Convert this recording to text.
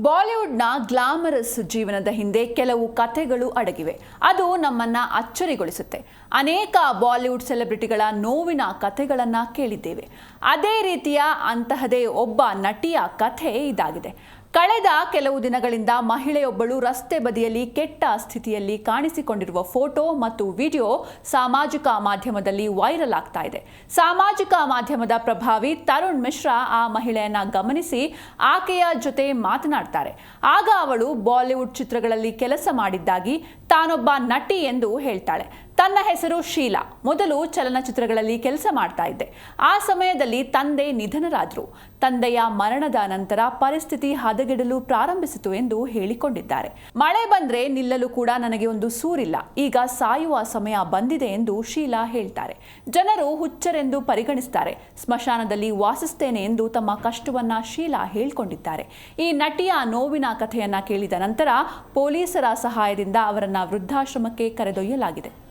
ಬಾಲಿವುಡ್ನ ಗ್ಲಾಮರಸ್ ಜೀವನದ ಹಿಂದೆ ಕೆಲವು ಕಥೆಗಳು ಅಡಗಿವೆ. ಅದು ನಮ್ಮನ್ನ ಅಚ್ಚರಿಗೊಳಿಸುತ್ತೆ. ಅನೇಕ ಬಾಲಿವುಡ್ ಸೆಲೆಬ್ರಿಟಿಗಳ ನೋವಿನ ಕಥೆಗಳನ್ನು ಕೇಳಿದ್ದೇವೆ. ಅದೇ ರೀತಿಯ ಅಂತಹದೇ ಒಬ್ಬ ನಟಿಯ ಕಥೆ ಇದಾಗಿದೆ. ಕಳೆದ ಕೆಲವು ದಿನಗಳಿಂದ ಮಹಿಳೆಯೊಬ್ಬಳು ರಸ್ತೆ ಬದಿಯಲ್ಲಿ ಕೆಟ್ಟ ಸ್ಥಿತಿಯಲ್ಲಿ ಕಾಣಿಸಿಕೊಂಡಿರುವ ಫೋಟೋ ಮತ್ತು ವಿಡಿಯೋ ಸಾಮಾಜಿಕ ಮಾಧ್ಯಮದಲ್ಲಿ ವೈರಲ್ ಆಗ್ತಾ ಇದೆ. ಸಾಮಾಜಿಕ ಮಾಧ್ಯಮದ ಪ್ರಭಾವಿ ತರುಣ್ ಮಿಶ್ರಾ ಆ ಮಹಿಳೆಯನ್ನ ಗಮನಿಸಿ ಆಕೆಯ ಜೊತೆ ಮಾತನಾಡ್ತಾರೆ ಆಗ ಅವಳು ಬಾಲಿವುಡ್ ಚಿತ್ರಗಳಲ್ಲಿ ಕೆಲಸ ಮಾಡಿದ್ದಾಗಿ ತಾನೊಬ್ಬ ನಟಿ ಎಂದು ಹೇಳ್ತಾಳೆ. ತನ್ನ ಹೆಸರು ಶೀಲಾ. ಮೊದಲು ಚಲನಚಿತ್ರಗಳಲ್ಲಿ ಕೆಲಸ ಮಾಡ್ತಾ ಇದ್ದೆ. ಆ ಸಮಯದಲ್ಲಿ ತಂದೆ ನಿಧನರಾದರು. ತಂದೆಯ ಮರಣದ ನಂತರ ಪರಿಸ್ಥಿತಿ ಹದಗೆಡಲು ಪ್ರಾರಂಭಿಸಿತು ಎಂದು ಹೇಳಿಕೊಂಡಿದ್ದಾರೆ. ಮಳೆ ಬಂದ್ರೆ ನಿಲ್ಲಲು ಕೂಡ ನನಗೆ ಒಂದು ಸೂರಿಲ್ಲ. ಈಗ ಸಾಯುವ ಸಮಯ ಬಂದಿದೆ ಎಂದು ಶೀಲಾ ಹೇಳ್ತಾರೆ. ಜನರು ಹುಚ್ಚರೆಂದು ಪರಿಗಣಿಸ್ತಾರೆ. ಸ್ಮಶಾನದಲ್ಲಿ ವಾಸಿಸ್ತೇನೆ ಎಂದು ತಮ್ಮ ಕಷ್ಟವನ್ನ ಶೀಲಾ ಹೇಳ್ಕೊಂಡಿದ್ದಾರೆ. ಈ ನಟಿಯ ನೋವಿನ ಕಥೆಯನ್ನ ಕೇಳಿದ ನಂತರ ಪೊಲೀಸರ ಸಹಾಯದಿಂದ ಅವರನ್ನ ವೃದ್ಧಾಶ್ರಮಕ್ಕೆ ಕರೆದೊಯ್ಯಲಾಗಿದೆ.